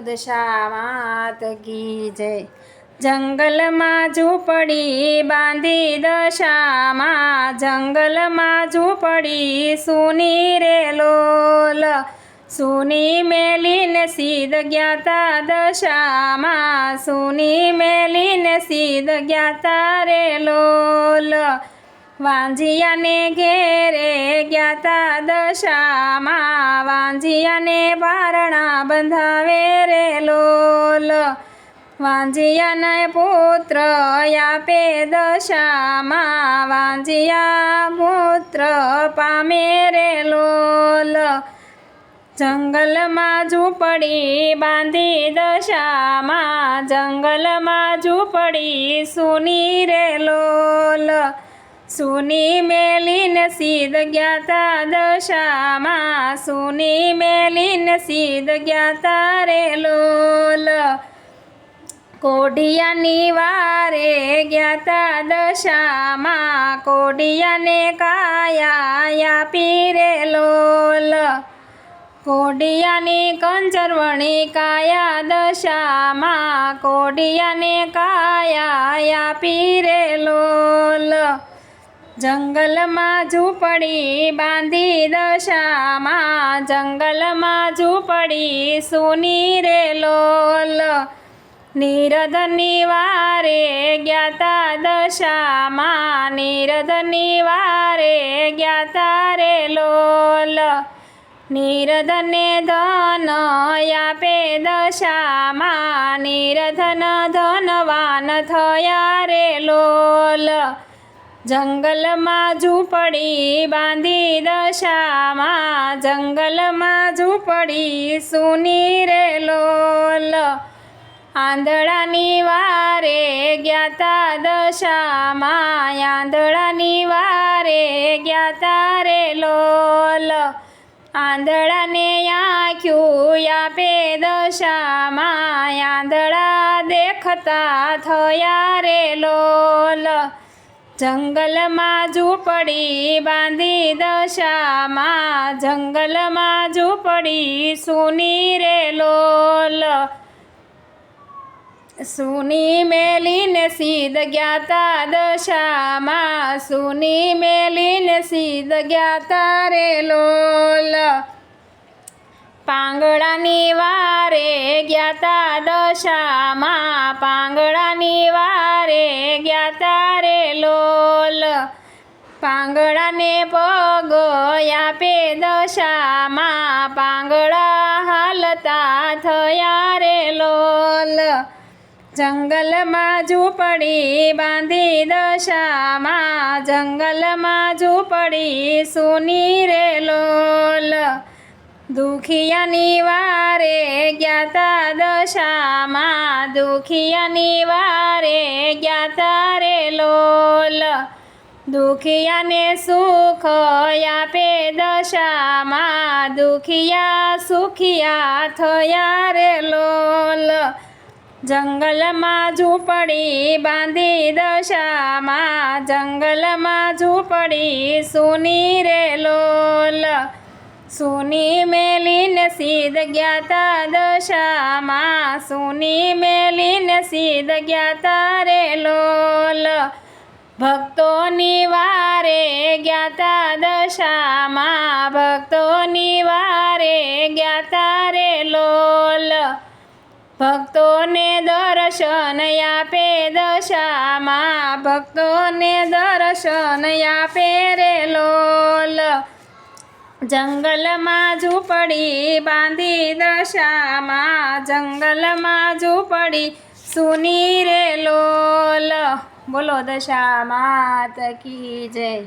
દશા માત કી જય. જંગલમાં ઝૂંપડી બાંધી દશામાં જંગલમાં ઝૂંપડી સુની રે લોલ. સુની મેલીને સીધ જ્ઞાતા દશામાં, સુની મેલીને સીધ જ્ઞાતા રે લોલ. વાંજિયાને ઘેરે જ્ઞાતા દશામાં. વાંજિયાને પારણા બંધાવે રે લોલ. વાંજિયાને પુત્ર આપે દશામાં. વાંજિયા પુત્ર પામે રે લોલ. જંગલમાં ઝૂંપડી બાંધી દશામાં. જંગલમાં ઝૂંપડી સુની રે લોલ. સુની મેલીને સીધ જ્ઞાતા દશામાં, સુની મેલીને સીધ જ્ઞાતા રે લોલ. કોઢિયાની વારે જ્ઞાતા દશામાં કોઢિયાને કાયા આપી રે લોલ. કોડિયાની કંચરવણી કાયા દશામાં, કોડિયાને કાયા આપી રે લોલ. જંગલમાં ઝૂંપડી બાંધી દશામાં, જંગલમાં ઝૂંપડી સુની રે લોલ. નિરધની વારે જ્ઞાતા દશામાં નિરધની વારે જ્ઞાતા રે લોલ. નિરધને ધન આપે દશામાં નિરધન ધનવાન થયા રે લોલ. જંગલમાં ઝૂંપડી બાંધી દશામાં જંગલમાં ઝૂંપડી સુની રે લોલ. આંધળાની વારે જ્ઞાતા દશામાં, આંધળાની વારે જ્ઞાતા રે લોલ. આંધળાને આંખ્યું આપે દશામાં, આંધળા દેખતા થયા રે લોલ. જંગલમાં ઝૂંપડી બાંધી દશામાં, જંગલમાં ઝૂંપડી સુની રે લોલ. સુની મેલીને સીધ જ્ઞાતા દશામાં, સુની મેલીને સીધ જ્ઞાતા રે લોલ. પાંગળાની વારે જ્ઞાતા દશામાં પાંગળાને પગ આપે દશામાં. પાંગળા હાલતા થયા રે લોલ. જંગલમાં ઝૂંપડી બાંધી દશામાં. જંગલમાં ઝૂંપડી સુની રે લોલ. દુખિયાની વારે જ્ઞાતા દશામાં. દુખિયાની વારે જ્ઞાતા રે લોલ. દુખિયાને સુખ આપે દશામાં. દુખિયા સુખિયા થયા રે લોલ. જંગલમાં ઝૂંપડી બાંધી દશામાં. જંગલમાં ઝૂંપડી સુની રે લોલ. સુની મેલીને સીધ જ્ઞાતા દશામાં. સુની મેલીને સીધ જ્ઞાતા રે લોલ. ભક્તોની વારે જ્ઞાતા દશામાં ભક્તોની વારે જ્ઞાતા રે લોલ. ભક્તોને દર્શન આપે દશામાં, ભક્તોને દર્શન આપે રે લોલ. જંગલમાં ઝૂંપડી બાંધી દશામાં, જંગલમાં ઝૂંપડી સુની રે લોલ. બોલો દશા માત કી જય.